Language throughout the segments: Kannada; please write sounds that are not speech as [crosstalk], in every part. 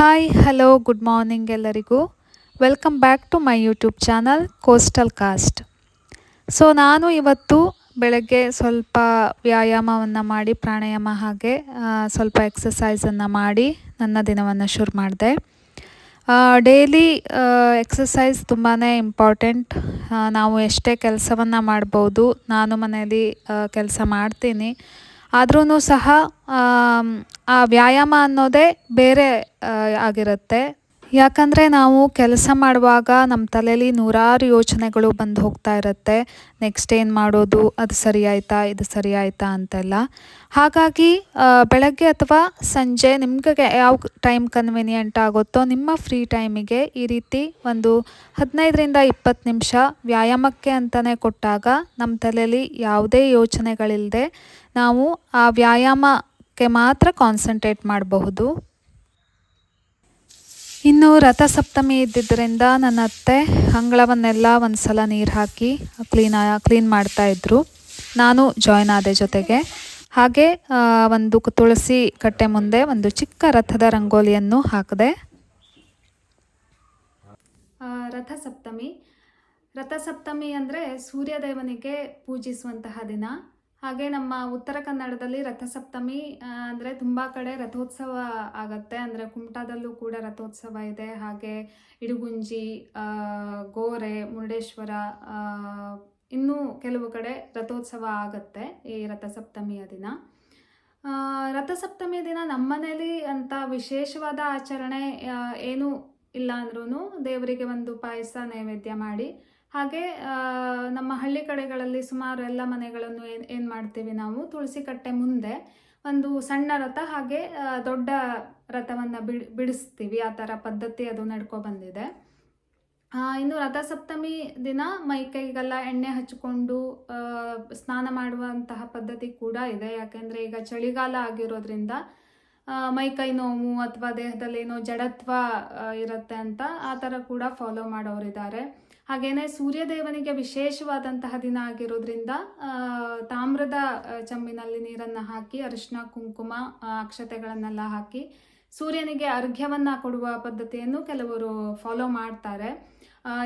ಹಾಯ್ ಹಲೋ ಗುಡ್ ಮಾರ್ನಿಂಗ್ ಎಲ್ಲರಿಗೂ. Welcome back to my YouTube channel coastal cast so ನಾನು ಇವತ್ತು ಬೆಳಗ್ಗೆ ಸ್ವಲ್ಪ ವ್ಯಾಯಾಮವನ್ನು ಮಾಡಿ, ಪ್ರಾಣಾಯಾಮ ಹಾಗೆ ಸ್ವಲ್ಪ ಎಕ್ಸಸೈಸನ್ನು ಮಾಡಿ ನನ್ನ ದಿನವನ್ನು ಶುರು ಮಾಡಿದೆ. ಡೈಲಿ ಎಕ್ಸಸೈಸ್ ತುಂಬಾ ಇಂಪಾರ್ಟೆಂಟ್ ನಾವು ಎಷ್ಟೇ ಕೆಲಸವನ್ನು ಮಾಡ್ಬೋದು, ನಾನು ಮನೆಯಲ್ಲಿ ಕೆಲಸ ಮಾಡ್ತೀನಿ. ಆದ್ರೂ ಸಹ ಆ ವ್ಯಾಯಾಮ ಅನ್ನೋದೇ ಬೇರೆ ಆಗಿರುತ್ತೆ. ಯಾಕಂದರೆ ನಾವು ಕೆಲಸ ಮಾಡುವಾಗ ನಮ್ಮ ತಲೆಯಲ್ಲಿ ನೂರಾರು ಯೋಚನೆಗಳು ಬಂದು ಹೋಗ್ತಾ ಇರುತ್ತೆ. ನೆಕ್ಸ್ಟ್ ಏನು ಮಾಡೋದು? ಅದು ಸರಿ ಆಯಿತಾ? ಇದು ಸರಿ ಆಯಿತಾ? ಅಂತೆಲ್ಲ. ಹಾಗಾಗಿ ಬೆಳಗ್ಗೆ ಅಥವಾ ಸಂಜೆ ನಿಮಗೆ ಯಾವ ಟೈಮ್ ಕನ್ವೀನಿಯೆಂಟ್ ಆಗುತ್ತೋ ನಿಮ್ಮ ಫ್ರೀ ಟೈಮಿಗೆ ಈ ರೀತಿ ಒಂದು ಹದಿನೈದರಿಂದ ಇಪ್ಪತ್ತು ನಿಮಿಷ ವ್ಯಾಯಾಮಕ್ಕೆ ಅಂತಲೇ ಕೊಟ್ಟಾಗ ನಮ್ಮ ತಲೆಯಲ್ಲಿ ಯಾವುದೇ ಯೋಚನೆಗಳಿಲ್ಲದೆ ನಾವು ಆ ವ್ಯಾಯಾಮಕ್ಕೆ ಮಾತ್ರ ಕಾನ್ಸಂಟ್ರೇಟ್ ಮಾಡಬಹುದು. ಇನ್ನು ರಥಸಪ್ತಮಿ ಇದ್ದಿದ್ದರಿಂದ ನನ್ನ ಅತ್ತೆ ಅಂಗಳವನ್ನೆಲ್ಲ ಒಂದು ಸಲ ನೀರು ಹಾಕಿ ಕ್ಲೀನ್ ಕ್ಲೀನ್ ಮಾಡ್ತಾಯಿದ್ರು ನಾನು ಜಾಯ್ನ್ ಆದೆ ಜೊತೆಗೆ. ಹಾಗೆ ಒಂದು ತುಳಸಿ ಕಟ್ಟೆ ಮುಂದೆ ಒಂದು ಚಿಕ್ಕ ರಥದ ರಂಗೋಲಿಯನ್ನು ಹಾಕಿದೆ. ರಥಸಪ್ತಮಿ. ರಥಸಪ್ತಮಿ ಅಂದರೆ ಸೂರ್ಯದೇವನಿಗೆ ಪೂಜಿಸುವಂತಹ ದಿನ. ಹಾಗೆ ನಮ್ಮ ಉತ್ತರ ಕನ್ನಡದಲ್ಲಿ ರಥಸಪ್ತಮಿ ಅಂದರೆ ತುಂಬ ಕಡೆ ರಥೋತ್ಸವ ಆಗತ್ತೆ. ಅಂದರೆ ಕುಮಟಾದಲ್ಲೂ ಕೂಡ ರಥೋತ್ಸವ ಇದೆ. ಹಾಗೆ ಇಡುಗುಂಜಿ ಗೋರೆ, ಮುರುಡೇಶ್ವರ ಇನ್ನೂ ಕೆಲವು ಕಡೆ ರಥೋತ್ಸವ ಆಗತ್ತೆ ಈ ರಥಸಪ್ತಮಿಯ ದಿನ. ರಥಸಪ್ತಮಿಯ ರಥಸಪ್ತಮಿ ದಿನ ನಮ್ಮನೇಲಿ ಅಂತ ವಿಶೇಷವಾದ ಆಚರಣೆ ಏನೂ ಇಲ್ಲ ಅಂದ್ರೂ ದೇವರಿಗೆ ಒಂದು ಪಾಯಸ ನೈವೇದ್ಯ ಮಾಡಿ ಹಾಗೆ ನಮ್ಮ ಹಳ್ಳಿ ಕಡೆಗಳಲ್ಲಿ ಸುಮಾರು ಎಲ್ಲ ಮನೆಗಳನ್ನು ಏನು ಏನು ಮಾಡ್ತೀವಿ ನಾವು? ತುಳಸಿ ಕಟ್ಟೆ ಮುಂದೆ ಒಂದು ಸಣ್ಣ ರಥ ಹಾಗೆ ದೊಡ್ಡ ರಥವನ್ನು ಬಿಡ್ ಬಿಡಿಸ್ತೀವಿ. ಆ ಥರ ಪದ್ಧತಿ ಅದು ನಡ್ಕೊ ಬಂದಿದೆ. ಇನ್ನು ರಥಸಪ್ತಮಿ ದಿನ ಮೈ ಕೈಗೆಲ್ಲ ಎಣ್ಣೆ ಹಚ್ಚಿಕೊಂಡು ಸ್ನಾನ ಮಾಡುವಂತಹ ಪದ್ಧತಿ ಕೂಡ ಇದೆ. ಯಾಕೆಂದರೆ ಈಗ ಚಳಿಗಾಲ ಆಗಿರೋದ್ರಿಂದ ಆ, ಮೈ ಕೈ ನೋವು ಅಥವಾ ದೇಹದಲ್ಲಿ ಏನೋ ಜಡತ್ವ ಇರುತ್ತೆ ಅಂತ ಆ ಥರ ಕೂಡ ಫಾಲೋ ಮಾಡೋರಿದ್ದಾರೆ. ಹಾಗೇನೆ ಸೂರ್ಯದೇವನಿಗೆ ವಿಶೇಷವಾದಂತಹ ದಿನ ಆಗಿರೋದ್ರಿಂದ ತಾಮ್ರದ ಚಮ್ಮಿನಲ್ಲಿ ನೀರನ್ನು ಹಾಕಿ ಅರಿಶಿನ ಕುಂಕುಮ ಅಕ್ಷತೆಗಳನ್ನೆಲ್ಲ ಹಾಕಿ ಸೂರ್ಯನಿಗೆ ಅರ್ಘ್ಯವನ್ನ ಕೊಡುವ ಪದ್ಧತಿಯನ್ನು ಕೆಲವರು ಫಾಲೋ ಮಾಡ್ತಾರೆ.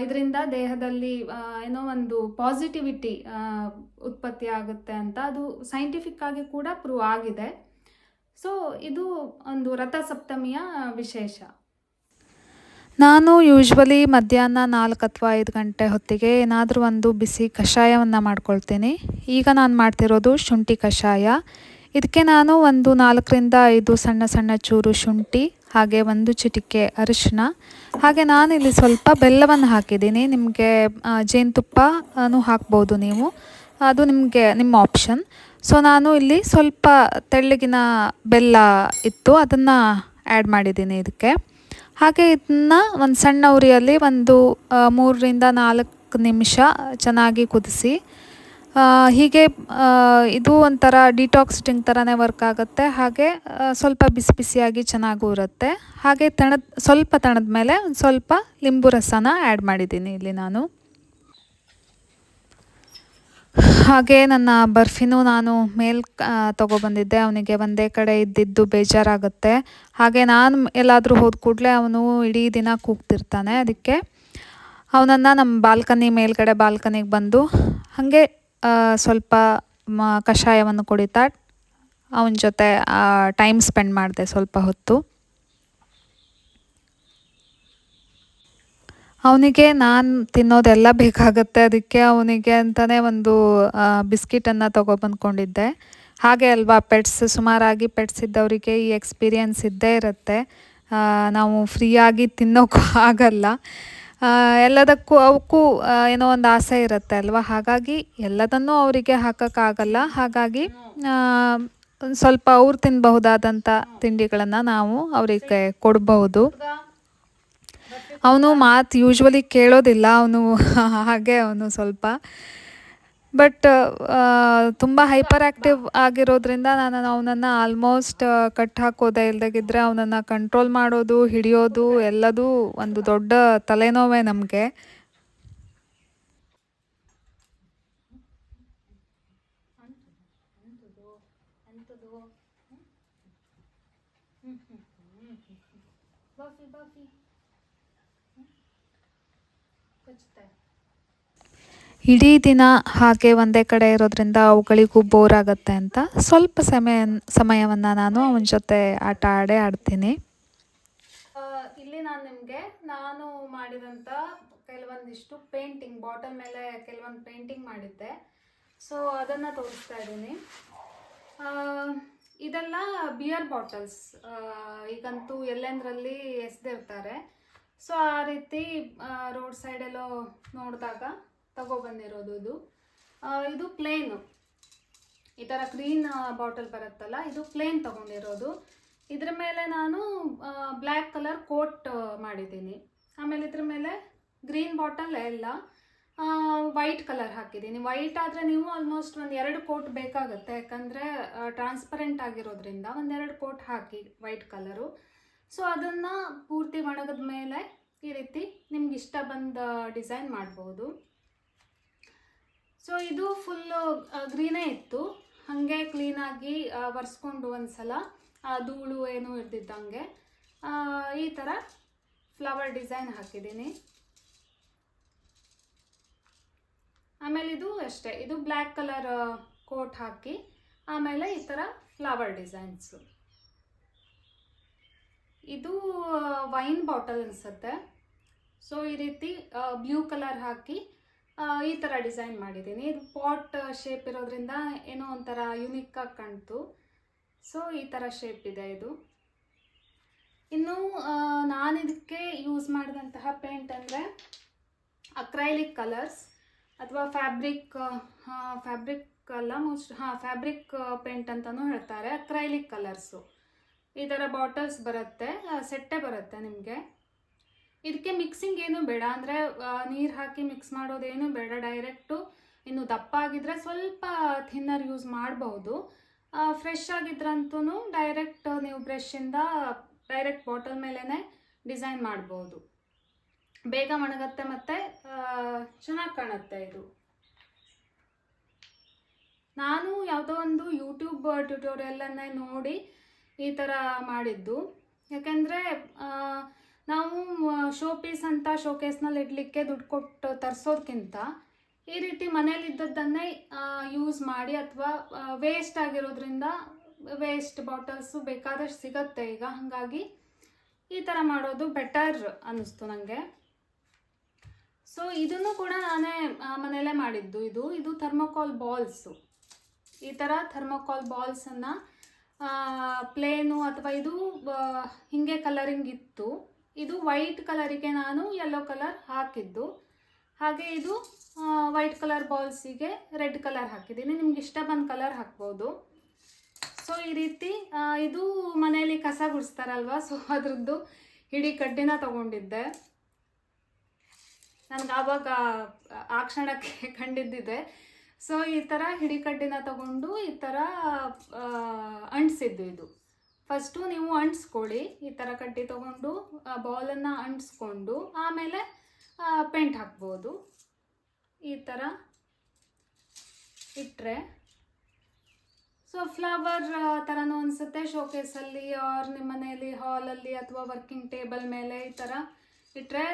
ಇದರಿಂದ ದೇಹದಲ್ಲಿ ಏನೋ ಒಂದು ಪಾಸಿಟಿವಿಟಿ ಉತ್ಪತ್ತಿ ಆಗುತ್ತೆ ಅಂತ ಅದು ಸೈಂಟಿಫಿಕ್ ಆಗಿ ಕೂಡ ಪ್ರೂವ್ ಆಗಿದೆ. ಸೊ ಇದು ಒಂದು ರಥಸಪ್ತಮಿಯ ವಿಶೇಷ. ನಾನು ಯೂಶ್ವಲಿ ಮಧ್ಯಾಹ್ನ ನಾಲ್ಕು ಅಥವಾ ಐದು ಗಂಟೆ ಹೊತ್ತಿಗೆ ಏನಾದರೂ ಒಂದು ಬಿಸಿ ಕಷಾಯವನ್ನು ಮಾಡ್ಕೊಳ್ತೀನಿ. ಈಗ ನಾನು ಮಾಡ್ತಿರೋದು ಶುಂಠಿ ಕಷಾಯ. ಇದಕ್ಕೆ ನಾನು ಒಂದು ನಾಲ್ಕರಿಂದ ಐದು ಸಣ್ಣ ಸಣ್ಣ ಚೂರು ಶುಂಠಿ, ಹಾಗೆ ಒಂದು ಚಿಟಿಕೆ ಅರಿಶಿನ ಹಾಗೆ ನಾನಿಲ್ಲಿ ಸ್ವಲ್ಪ ಬೆಲ್ಲವನ್ನು ಹಾಕಿದ್ದೀನಿ. ನಿಮಗೆ ಜೇನುತುಪ್ಪನೂ ಹಾಕ್ಬೋದು ನೀವು. ಅದು ನಿಮಗೆ, ನಿಮ್ಮ ಆಪ್ಷನ್ ಸೊ ನಾನು ಇಲ್ಲಿ ಸ್ವಲ್ಪ ತೆಳ್ಳಗಿನ ಬೆಲ್ಲ ಇತ್ತು, ಅದನ್ನು ಆ್ಯಡ್ ಮಾಡಿದ್ದೀನಿ ಇದಕ್ಕೆ. ಹಾಗೆ ಇದನ್ನ ಒಂದು ಸಣ್ಣ ಉರಿಯಲ್ಲಿ ಒಂದು ಮೂರರಿಂದ ನಾಲ್ಕು ನಿಮಿಷ ಚೆನ್ನಾಗಿ ಕುದಿಸಿ ಹೀಗೆ ಇದು ಒಂಥರ ಡಿಟಾಕ್ಸಿಟಿಂಗ್ ಥರನೇ ವರ್ಕ್ ಆಗುತ್ತೆ. ಹಾಗೆ ಸ್ವಲ್ಪ ಬಿಸಿ ಬಿಸಿಯಾಗಿ ಚೆನ್ನಾಗೂ ಇರುತ್ತೆ. ಹಾಗೆ ತಣದ, ಸ್ವಲ್ಪ ತಣದ ಮೇಲೆ ಸ್ವಲ್ಪ ಲಿಂಬು ರಸನ ಆ್ಯಡ್ ಮಾಡಿದ್ದೀನಿ ಇಲ್ಲಿ ನಾನು. ಹಾಗೆ ನನ್ನ ಬರ್ಫಿನೂ ನಾನು ಮೇಲ್ ತೊಗೊಬಂದಿದ್ದೆ ಅವನಿಗೆ ಒಂದೇ ಕಡೆ ಇದ್ದಿದ್ದು ಬೇಜಾರಾಗುತ್ತೆ. ಹಾಗೆ ನಾನು ಎಲ್ಲಾದರೂ ಹೋದ ಕೂಡಲೇ ಅವನು ಇಡೀ ದಿನ ಕೂಗ್ತಿರ್ತಾನೆ ಅದಕ್ಕೆ. ಅವನನ್ನು ನಮ್ಮ ಬಾಲ್ಕನಿ ಮೇಲ್ಗಡೆ ಬಾಲ್ಕನಿಗೆ ಬಂದು ಹಾಗೆ ಸ್ವಲ್ಪ, ಮ, ಕಷಾಯವನ್ನು ಕುಡಿತಾ ಅವನ ಜೊತೆ ಟೈಮ್ ಸ್ಪೆಂಡ್ ಮಾಡಿದೆ ಸ್ವಲ್ಪ ಹೊತ್ತು. ಅವನಿಗೆ ನಾನು ತಿನ್ನೋದೆಲ್ಲ ಬೇಕಾಗುತ್ತೆ. ಅದಕ್ಕೆ ಅವನಿಗೆ ಅಂತಲೇ ಒಂದು ಬಿಸ್ಕಿಟನ್ನು ತೊಗೊಬಂದ್ಕೊಂಡಿದ್ದೆ. ಹಾಗೆ ಅಲ್ವಾ, ಪೆಟ್ಸ್, ಸುಮಾರಾಗಿ ಪೆಟ್ಸ್ ಇದ್ದವರಿಗೆ ಈ ಎಕ್ಸ್ಪೀರಿಯನ್ಸ್ ಇದ್ದೇ ಇರುತ್ತೆ. ನಾವು ಫ್ರೀಯಾಗಿ ತಿನ್ನೋಕ್ಕೂ [laughs] ಆಗಲ್ಲ. ಎಲ್ಲದಕ್ಕೂ ಅವಕ್ಕೂ ಏನೋ ಒಂದು ಆಸೆ ಇರುತ್ತೆ ಅಲ್ವಾ? ಹಾಗಾಗಿ ಎಲ್ಲದನ್ನೂ ಅವರಿಗೆ ಹಾಕೋಕ್ಕಾಗಲ್ಲ ಹಾಗಾಗಿ ಸ್ವಲ್ಪ ಅವ್ರು ತಿನ್ನಬಹುದಾದಂಥ ತಿಂಡಿಗಳನ್ನು ನಾವು ಅವರಿಗೆ ಕೊಡಬಹುದು. ಅವನು ಮಾತು ಯೂಶ್ವಲಿ ಕೇಳೋದಿಲ್ಲ ಅವನು [laughs] ಹಾಗೆ ಅವನು ಸ್ವಲ್ಪ. ಬಟ್ ತುಂಬ ಹೈಪರ್ ಆ್ಯಕ್ಟಿವ್ ಆಗಿರೋದ್ರಿಂದ ನಾನು ಅವನನ್ನು ಆಲ್ಮೋಸ್ಟ್ ಕಟ್ ಹಾಕೋದೇ ಇಲ್ದಾಗಿದ್ದರೆ ಅವನನ್ನು ಕಂಟ್ರೋಲ್ ಮಾಡೋದು ಹಿಡಿಯೋದು ಎಲ್ಲದೂ ಒಂದು ದೊಡ್ಡ ತಲೆನೋವೇ ನಮಗೆ. Buffy, ಇಡೀ ದಿನ ಹಾಗೆ ಒಂದೇ ಕಡೆ ಇರೋದ್ರಿಂದ ಅವುಗಳಿಗೂ ಬೋರ್ ಆಗುತ್ತೆ ಅಂತ ಸ್ವಲ್ಪ ಸಮಯ ಸಮಯವನ್ನು ನಾನು ಅವನ ಜೊತೆ ಆಟ ಆಡೇ ಆಡ್ತೀನಿ. ಇಲ್ಲಿ ನಾನು ನಿಮಗೆ ನಾನು ಮಾಡಿದಂಥ ಕೆಲವೊಂದಿಷ್ಟು ಪೇಂಟಿಂಗ್ ಬಾಟಲ್ ಮೇಲೆ ಕೆಲವೊಂದು ಪೇಂಟಿಂಗ್ ಮಾಡಿದ್ದೆ. ಸೊ ಅದನ್ನು ತೋರಿಸ್ತಾ ಇದ್ದೀನಿ. ಇದೆಲ್ಲ ಬಿಯರ್ ಬಾಟಲ್ಸ್ ಈಗಂತೂ ಎಲ್ಲೆಂದರಲ್ಲಿ ಎಸ್ದಿರ್ತಾರೆ ಸೊ ಆ ರೀತಿ ರೋಡ್ ಸೈಡೆಲ್ಲೋ ನೋಡಿದಾಗ ತಗೊಬಂದಿರೋದು ಇದು. ಇದು ಪ್ಲೇನು ಈ ಥರ ಗ್ರೀನ್ ಬಾಟಲ್ ಬರುತ್ತಲ್ಲ, ಇದು ಪ್ಲೇನ್ ತಗೊಂಡಿರೋದು. ಇದ್ರ ಮೇಲೆ ನಾನು ಬ್ಲ್ಯಾಕ್ ಕಲರ್ ಕೋಟ್ ಮಾಡಿದ್ದೀನಿ. ಆಮೇಲೆ ಇದ್ರ ಮೇಲೆ ಗ್ರೀನ್ ಬಾಟಲ್ ಎಲ್ಲ ವೈಟ್ ಕಲರ್ ಹಾಕಿದ್ದೀನಿ. ವೈಟ್ ಆದರೆ ನೀವು ಆಲ್ಮೋಸ್ಟ್ ಒಂದು ಎರಡು ಕೋಟ್ ಬೇಕಾಗುತ್ತೆ. ಯಾಕಂದರೆ ಟ್ರಾನ್ಸ್ಪರೆಂಟ್ ಆಗಿರೋದ್ರಿಂದ ಒಂದೆರಡು ಕೋಟ್ ಹಾಕಿ ವೈಟ್ ಕಲರು ಸೊ ಅದನ್ನು ಪೂರ್ತಿ ಒಣಗದ ಮೇಲೆ ಈ ರೀತಿ ನಿಮ್ಗೆ ಇಷ್ಟ ಬಂದ ಡಿಸೈನ್ ಮಾಡ್ಬೋದು. ಸೊ ಇದು ಫುಲ್ಲು ಗ್ರೀನೇ ಇತ್ತು. ಹಾಗೆ ಕ್ಲೀನಾಗಿ ಒರೆಸ್ಕೊಂಡು ಒಂದ್ಸಲ, ಆ, ಧೂಳು ಏನು ಇರ್ದಿದ್ದಂಗೆ ಈ ಥರ ಫ್ಲವರ್ ಡಿಸೈನ್ ಹಾಕಿದ್ದೀನಿ. ಆಮೇಲೆ ಇದು ಅಷ್ಟೇ. ಇದು ಬ್ಲ್ಯಾಕ್ ಕಲರ್ ಕೋಟ್ ಹಾಕಿ, ಆಮೇಲೆ ಈ ಥರ ಫ್ಲವರ್ ಡಿಸೈನ್ಸು ಇದು ವೈನ್ ಬಾಟಲ್ ಅನಿಸುತ್ತೆ. ಸೊ ಈ ರೀತಿ ಬ್ಲೂ ಕಲರ್ ಹಾಕಿ ಈ ಥರ ಡಿಸೈನ್ ಮಾಡಿದ್ದೀನಿ. ಇದು ಪಾಟ್ ಶೇಪ್ ಇರೋದ್ರಿಂದ ಏನೋ ಒಂಥರ ಯುನಿಕ್ ಆಗಿ ಕಾಣ್ತು. ಸೊ ಈ ಥರ ಶೇಪ್ ಇದೆ ಇದು. ಇನ್ನು ನಾನು ಇದಕ್ಕೆ ಯೂಸ್ ಮಾಡಿದಂತಹ ಪೇಂಟ್ ಅಂದರೆ ಅಕ್ರೈಲಿಕ್ ಕಲರ್ಸ್ ಅಥವಾ ಫ್ಯಾಬ್ರಿಕ್ ಫ್ಯಾಬ್ರಿಕ್ ಅಲ್ಲ ಮೋಸ್ಟ್ ಹಾಂ ಫ್ಯಾಬ್ರಿಕ್ ಪೇಂಟ್ ಅಂತಲೂ ಹೇಳ್ತಾರೆ. ಅಕ್ರೈಲಿಕ್ ಕಲರ್ಸು ಈ ಥರ ಬಾಟಲ್ಸ್ ಬರುತ್ತೆ ಸೆಟ್ಟೆ ಬರುತ್ತೆ ನಿಮಗೆ. ಇದಕ್ಕೆ ಮಿಕ್ಸಿಂಗ್ ಏನು ಬೇಡ, ಅಂದರೆ ನೀರು ಹಾಕಿ ಮಿಕ್ಸ್ ಮಾಡೋದೇನು ಬೇಡ ಡೈರೆಕ್ಟು ಇನ್ನು ದಪ್ಪ ಆಗಿದ್ರೆ ಸ್ವಲ್ಪ ಥಿನ್ನರ್ ಯೂಸ್ ಮಾಡಬಹುದು ಫ್ರೆಶ್ ಆಗಿದ್ರಂತೂ ಡೈರೆಕ್ಟ್ ನೀವು ಬ್ರಷಿಂದ ಡೈರೆಕ್ಟ್ ಬಾಟಲ್ ಮೇಲೇ ಡಿಸೈನ್ ಮಾಡ್ಬೋದು. ಬೇಗ ಒಣಗತ್ತೆ ಮತ್ತು ಚೆನ್ನಾಗಿ ಕಾಣುತ್ತೆ ಇದು. ನಾನು ಯಾವುದೋ ಒಂದು ಯೂಟ್ಯೂಬ್ ಟ್ಯುಟೋರಿಯಲನ್ನೇ ನೋಡಿ ಈ ಥರ ಮಾಡಿದ್ದು. ಯಾಕೆಂದರೆ ನಾವು ಶೋ ಪೀಸ್ ಅಂತ ಶೋಕೇಸ್ನಲ್ಲಿ ಇಡಲಿಕ್ಕೆ ದುಡ್ಡು ಕೊಟ್ಟು ತರಿಸೋದ್ಕಿಂತ ಈ ರೀತಿ ಮನೇಲಿದ್ದದ್ದನ್ನೇ ಯೂಸ್ ಮಾಡಿ ಅಥವಾ ವೇಸ್ಟ್ ಆಗಿರೋದ್ರಿಂದ ವೇಸ್ಟ್ ಬಾಟಲ್ಸು ಬೇಕಾದಷ್ಟು ಸಿಗತ್ತೆ. ಈಗ ಹಾಗಾಗಿ ಈ ಥರ ಮಾಡೋದು ಬೆಟರ್ ಅನ್ನಿಸ್ತು ನನಗೆ ಸೊ ಇದನ್ನು ಕೂಡ ನಾನೇ ಮನೇಲೇ ಮಾಡಿದ್ದು. ಇದು ಇದು ಥರ್ಮೋಕಾಲ್ ಬಾಲ್ಸು ಈ ಥರ ಥರ್ಮೋಕಾಲ್ ಬಾಲ್ಸನ್ನು ಪ್ಲೇನು ಅಥವಾ ಇದು ಹೀಗೆ ಕಲರಿಂಗ್ ಇತ್ತು. ಇದು ವೈಟ್ ಕಲರಿಗೆ ನಾನು ಯೆಲ್ಲೋ ಕಲರ್ ಹಾಕಿದ್ದು. ಹಾಗೆ ಇದು ವೈಟ್ ಕಲರ್ ಬಾಲ್ಸಿಗೆ ರೆಡ್ ಕಲರ್ ಹಾಕಿದ್ದೀನಿ ನಿಮ್ಗೆ ಇಷ್ಟ ಬಂದ ಕಲರ್ ಹಾಕ್ಬೋದು. ಸೊ ಈ ರೀತಿ ಇದು ಮನೆಯಲ್ಲಿ ಕಸ ಗುಡಿಸ್ತಾರಲ್ವ? ಸೊ ಅದರದ್ದು ಇಡೀ ಕಡ್ಡಿನ ತಗೊಂಡಿದ್ದೆ. ನನಗೆ ಆವಾಗ ಆ ಕ್ಷಣಕ್ಕೆ ಕಂಡಿದ್ದಿದೆ. ಸೊ ಈ ಥರ ಹಿಡಿಕಡ್ಡಿನ ತಗೊಂಡು ಈ ಥರ ಅಂಟಿಸಿದ್ದು ಇದು. ಫಸ್ಟು ನೀವು ಅಂಟಿಸ್ಕೊಳ್ಳಿ. ಈ ಥರ ಕಡ್ಡಿ ತಗೊಂಡು ಬಾಲನ್ನು ಅಂಟಿಸ್ಕೊಂಡು, ಆಮೇಲೆ ಪೇಂಟ್ ಹಾಕ್ಬೋದು. ಈ ಥರ ಇಟ್ಟರೆ ಸೊ ಫ್ಲವರ್ ಥರನೂ ಅನಿಸುತ್ತೆ. ಶೋಕೇಸಲ್ಲಿ ಆರ್ ನಿಮ್ಮ ಮನೆಯಲ್ಲಿ ಹಾಲಲ್ಲಿ ಅಥವಾ ವರ್ಕಿಂಗ್ ಟೇಬಲ್ ಮೇಲೆ ಈ ಥರ ಇಟ್ಟರೆ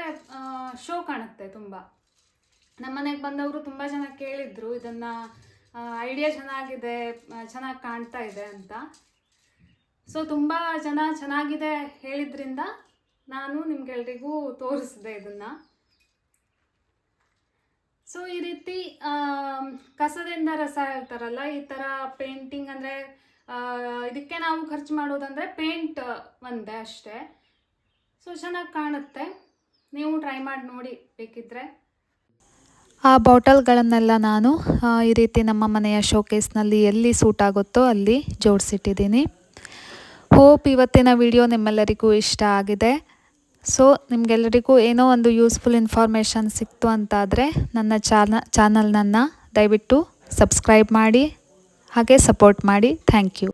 ಶೋ ಕಾಣುತ್ತೆ ತುಂಬ. ನಮ್ಮ ಮನೆಗೆ ಬಂದವರು ತುಂಬ ಜನ ಕೇಳಿದ್ರು, ಇದನ್ನು ಐಡಿಯಾ ಚೆನ್ನಾಗಿದೆ ಚೆನ್ನಾಗಿ ಕಾಣ್ತಾ ಇದೆ ಅಂತ. ಸೊ ತುಂಬ ಜನ ಚೆನ್ನಾಗಿದೆ ಹೇಳಿದ್ರಿಂದ ನಾನು ನಿಮ್ಗೆಲ್ರಿಗೂ ತೋರಿಸಿದೆ ಇದನ್ನು. ಸೊ ಈ ರೀತಿ ಕಸದಿಂದ ರಸ ಹೇಳ್ತಾರಲ್ಲ, ಈ ಥರ ಪೇಂಟಿಂಗ್ ಅಂದರೆ ಇದಕ್ಕೆ ನಾವು ಖರ್ಚು ಮಾಡೋದಂದರೆ ಪೇಂಟ್ ಒಂದೇ ಅಷ್ಟೇ. ಸೊ ಚೆನ್ನಾಗಿ ಕಾಣುತ್ತೆ. ನೀವು ಟ್ರೈ ಮಾಡಿ ನೋಡಿ ಬೇಕಿದ್ರೆ. ಆ ಬಾಟಲ್ಗಳನ್ನೆಲ್ಲ ನಾನು ಈ ರೀತಿ ನಮ್ಮ ಮನೆಯ ಶೋಕೇಸ್ನಲ್ಲಿ ಎಲ್ಲಿ ಸೂಟ್ ಆಗುತ್ತೋ ಅಲ್ಲಿ ಜೋಡಿಸಿಟ್ಟಿದ್ದೀನಿ. ಹೋಪ್ ಇವತ್ತಿನ ವಿಡಿಯೋ ನಿಮ್ಮೆಲ್ಲರಿಗೂ ಇಷ್ಟ ಆಗಿದೆ. ಸೊ, ನಿಮಗೆಲ್ಲರಿಗೂ ಏನೋ ಒಂದು ಯೂಸ್ಫುಲ್ ಇನ್ಫಾರ್ಮೇಷನ್ ಸಿಕ್ತು ಅಂತಾದರೆ ನನ್ನ ಚಾನ, ಚಾನಲ್ನನ್ನು ದಯವಿಟ್ಟು ಸಬ್ಸ್ಕ್ರೈಬ್ ಮಾಡಿ, ಹಾಗೆ ಸಪೋರ್ಟ್ ಮಾಡಿ. Thank you.